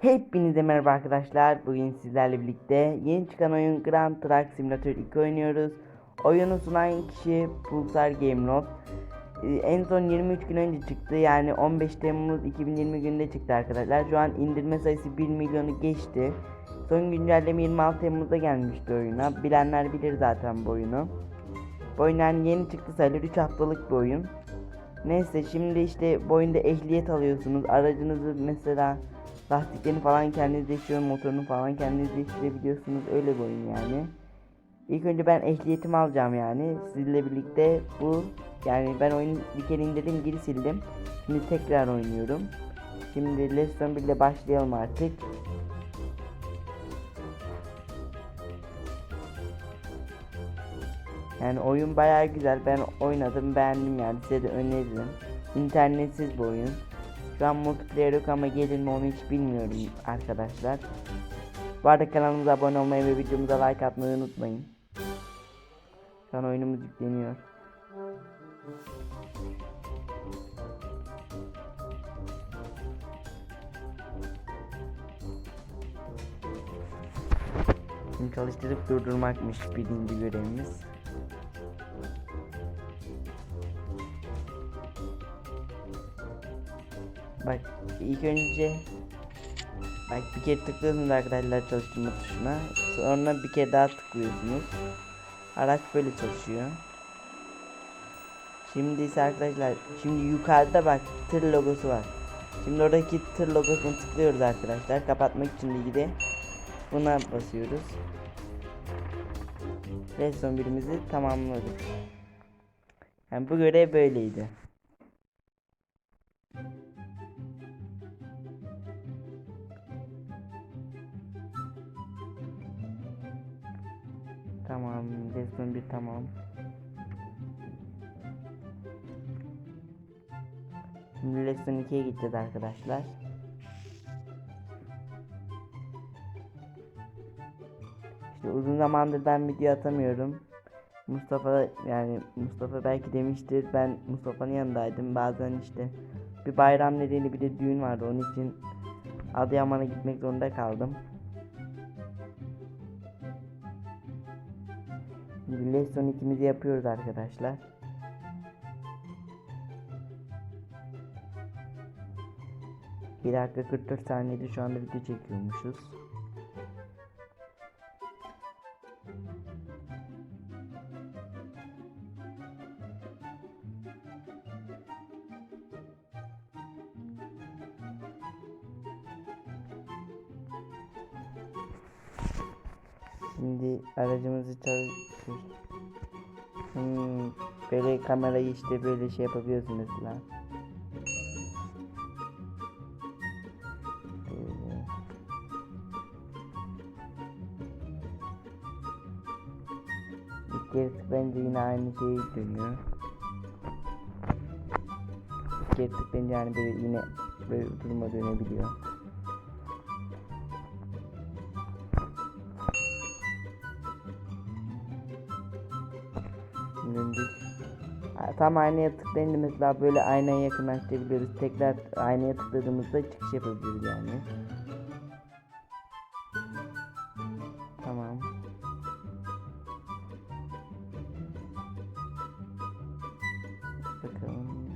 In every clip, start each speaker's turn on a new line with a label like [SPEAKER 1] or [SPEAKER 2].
[SPEAKER 1] Hepinize merhaba arkadaşlar. Bugün sizlerle birlikte yeni çıkan oyun Grand Truck Simulator 2 oynuyoruz. Oyunu sunan kişi Pulsar Game Loft. En son 23 gün önce çıktı. Yani 15 Temmuz 2020 günde çıktı arkadaşlar. Şu an indirme sayısı 1 milyonu geçti. Son güncelleme 26 Temmuz'da gelmişti oyuna. Bilenler bilir zaten bu oyunu. Bu oyun yani yeni çıktı sayılır 3 haftalık bir oyun. Neyse şimdi işte bu oyunda ehliyet alıyorsunuz. Aracınızı mesela lastiklerini falan kendiniz değiştiriyorsunuz. Motorunu falan kendiniz değiştirebiliyorsunuz. Öyle bir oyun yani. İlk önce ben ehliyetimi alacağım yani. Sizinle birlikte bu yani ben oyunu bir kere indirdim geri sildim. Şimdi tekrar oynuyorum. Şimdi Lesson 1 ile başlayalım artık. Yani oyun bayağı güzel. Ben oynadım, beğendim yani. Size de öneririm. İnternetsiz bir oyun. Şu an multiplayer yok ama gelir mi onu hiç bilmiyorum arkadaşlar. Bu arada kanalımıza abone olmayı ve videomuza like atmayı unutmayın. Şu oyunumuz yükleniyor. Şimdi çalıştırıp durdurmakmış birinci görevimiz. Bak ilk önce Bak bir kere tıklıyorsunuz arkadaşlar çalıştırma tuşuna Sonra bir kere daha tıklıyorsunuz Araç böyle çalışıyor. Şimdi ise arkadaşlar Şimdi yukarıda bak tır logosu var. Şimdi oradaki tır logosunu tıklıyoruz arkadaşlar. Kapatmak için ilgili Buna basıyoruz. Ve son birimizi tamamladık. Yani bu görev böyleydi Tamam, lesson bir tamam. Şimdi lesson 2'ye gideceğiz arkadaşlar. İşte uzun zamandır ben video atamıyorum. Mustafa yani Mustafa belki demiştir ben Mustafa'nın yanındaydım bazen işte bir bayram nedeni bir de düğün vardı onun için Adıyaman'a gitmek zorunda kaldım. Şimdi lesson ikimizi yapıyoruz arkadaşlar. Bir dakika 44 saniyede şu anda video çekiyormuşuz. Hmm, böyle kamerayı işte böyle şey yapabiliyorsunuz lan. Kere tıklayınca yine aynı şey dönüyor. Kere tıklayınca yani böyle yine böyle duruma dönebiliyor. Ha, Tam aynaya tıklayınca mesela böyle aynaya yakınlaştırabiliyoruz. Tekrar aynaya tıkladığımızda çıkış yapabiliriz yani. Tamam. Bakalım.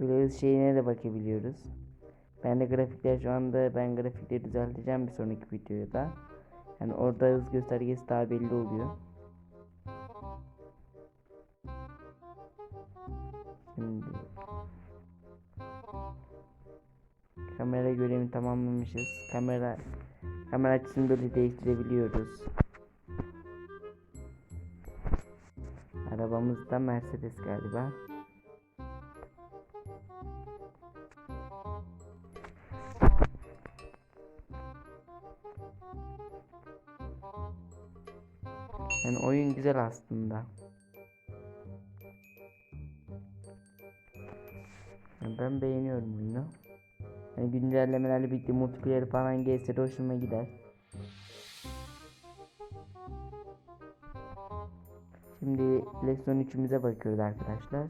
[SPEAKER 1] Böyle şeyine de bakabiliyoruz. Ben de grafikler şu anda ben grafikleri düzelteceğim bir sonraki videoda. Yani orada hız göstergesi daha belli oluyor. Şimdi kamera görevini tamamlamışız. Kamera kamera açısını böyle değiştirebiliyoruz. Arabamız da Mercedes galiba. Yani oyun güzel aslında. Yani ben beğeniyorum oyunu. Yani güncellemelerle birlikte multiplayer falan gelse de hoşuma gider. Şimdi Lesson 3'ümüze bakıyoruz arkadaşlar.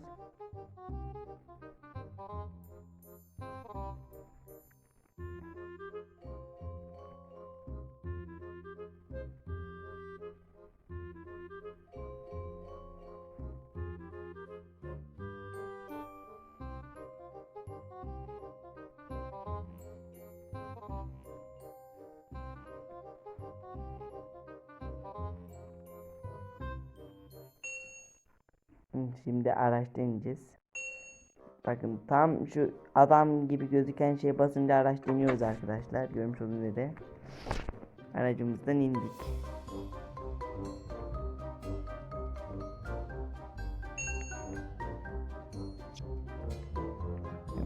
[SPEAKER 1] Şimdi araçtan. Bakın tam şu adam gibi gözüken şeye basınca araç dönüyoruz arkadaşlar. Görmüş olduğunuz üzere. Aracımızdan indik.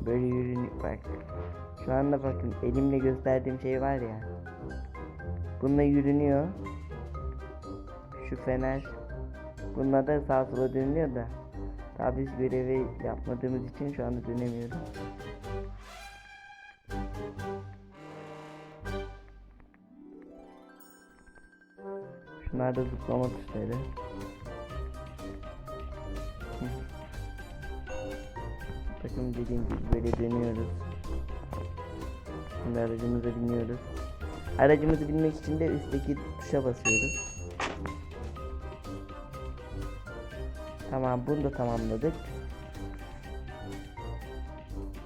[SPEAKER 1] Böyle yürünük bak. Şu anda bakın elimle gösterdiğim şey var ya. Bununla yürünüyor. Şu fener. Bununla da sağa sola dönüyor da. Daha biz görevi yapmadığımız için şu anda dönemiyoruz. Şunlar da zıplama tuşları. Bakın dediğim gibi böyle dönüyoruz. Şimdi aracımıza biniyoruz. Aracımızı binmek için de üstteki tuşa basıyoruz. Tamam bunu da tamamladık.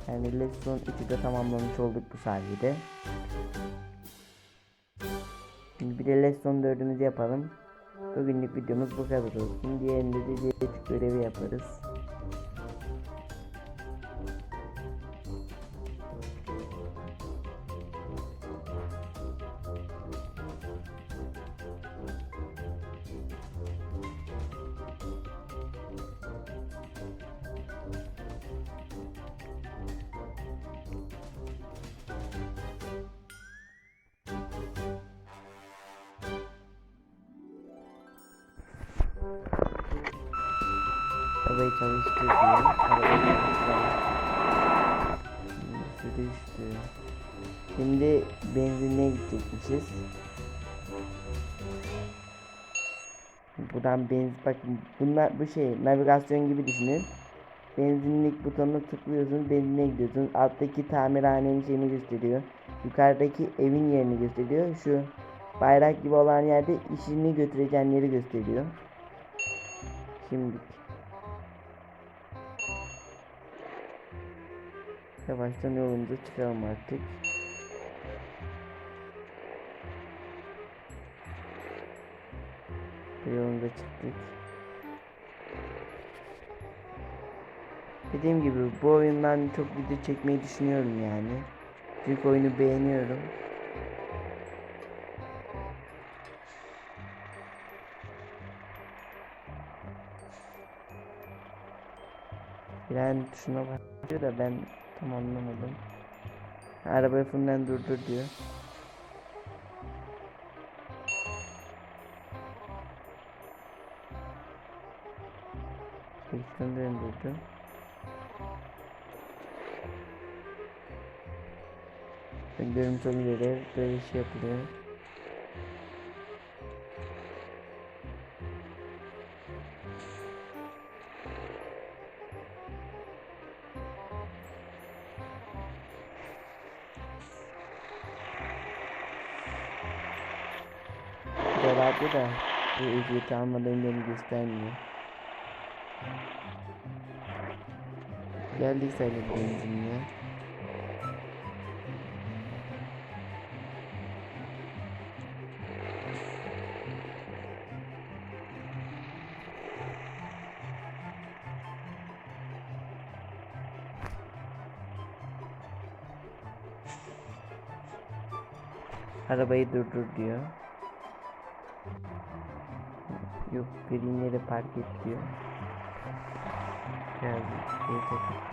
[SPEAKER 1] Yani Lesson 3'ü de tamamlamış olduk bu sayede. Şimdi bir de Lesson 4'ümüzü yapalım. Bugünlük videomuz bu kadar olsun. Diğerinde de diğer görevi yaparız. Arabayı çalıştır diyor. Arabayı çalıştır. Sürüştü. Şimdi benzinliğe gidecekmişiz. Buradan benzin bakın bunlar bu şey navigasyon gibi düşünün. Benzinlik butonuna tıklıyorsunuz benzinliğe gidiyorsunuz. Alttaki tamirhanenin şeyini gösteriyor. Yukarıdaki evin yerini gösteriyor. Şu bayrak gibi olan yerde işini götüreceğin yeri gösteriyor. Şimdi Yavaştan yolumuza çıkalım artık. Ve Yolumuza çıktık. Dediğim gibi bu oyundan çok video çekmeyi düşünüyorum yani. Çünkü oyunu beğeniyorum. Fren tuşuna basıyor da ben tam anlamadım. Arabayı fırından durdur diyor. Direksiyon döndürdüm. Ben görmüş olduğunuz üzere böyle şey yapılıyor. Beraber da bu ehliyeti almadan beni göstermiyor. Geldik sayılır benzinliğe. Arabayı durdur diyor. Yok green yere park et diyor. Geldi. Şey takıp.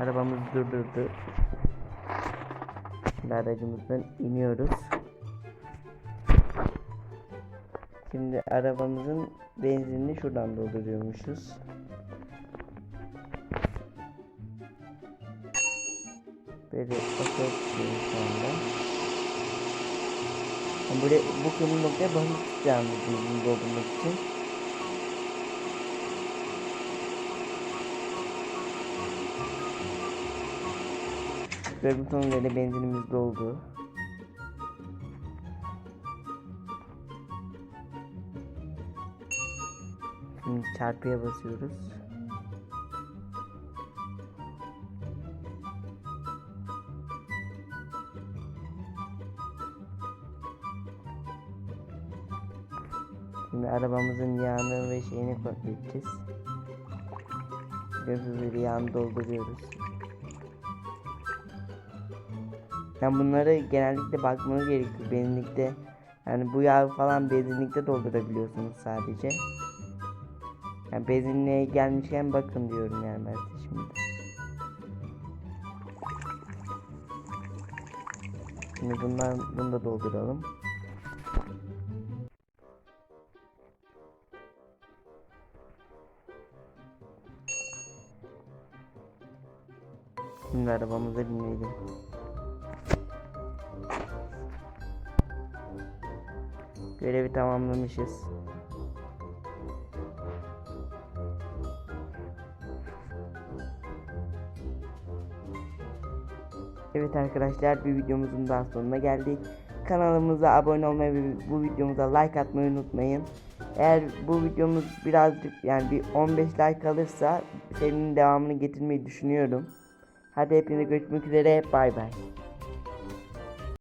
[SPEAKER 1] Arabamızı durdurdu. Şimdi aracımızdan iniyoruz. Şimdi arabamızın benzinini şuradan dolduruyormuşuz. Böyle basıp tutuyoruz şu anda. Buraya, bu kırmızı noktaya basıp tutacağım benzini doldurmak için. Bu sonunda benzinimiz doldu. Şimdi çarpıya basıyoruz. Arabamızın yağını ve şeyini kontrol edeceğiz. Gibi yağını dolduruyoruz. Yani bunları genellikle bakmanız gerekiyor. Benzinlikte yani bu yağ falan benzinlikte doldurabiliyorsunuz sadece. Yani benzinliğe gelmişken bakın diyorum yani ben size şimdi. Şimdi bundan bunu da dolduralım. Şimdi arabamıza binelim. Görevi tamamlamışız. Evet arkadaşlar bir videomuzun daha sonuna geldik. Kanalımıza abone olmayı ve bu videomuza like atmayı unutmayın. Eğer bu videomuz birazcık yani bir 15 like alırsa serinin devamını getirmeyi düşünüyorum. Hadi hepinize görüşmek üzere bay bay.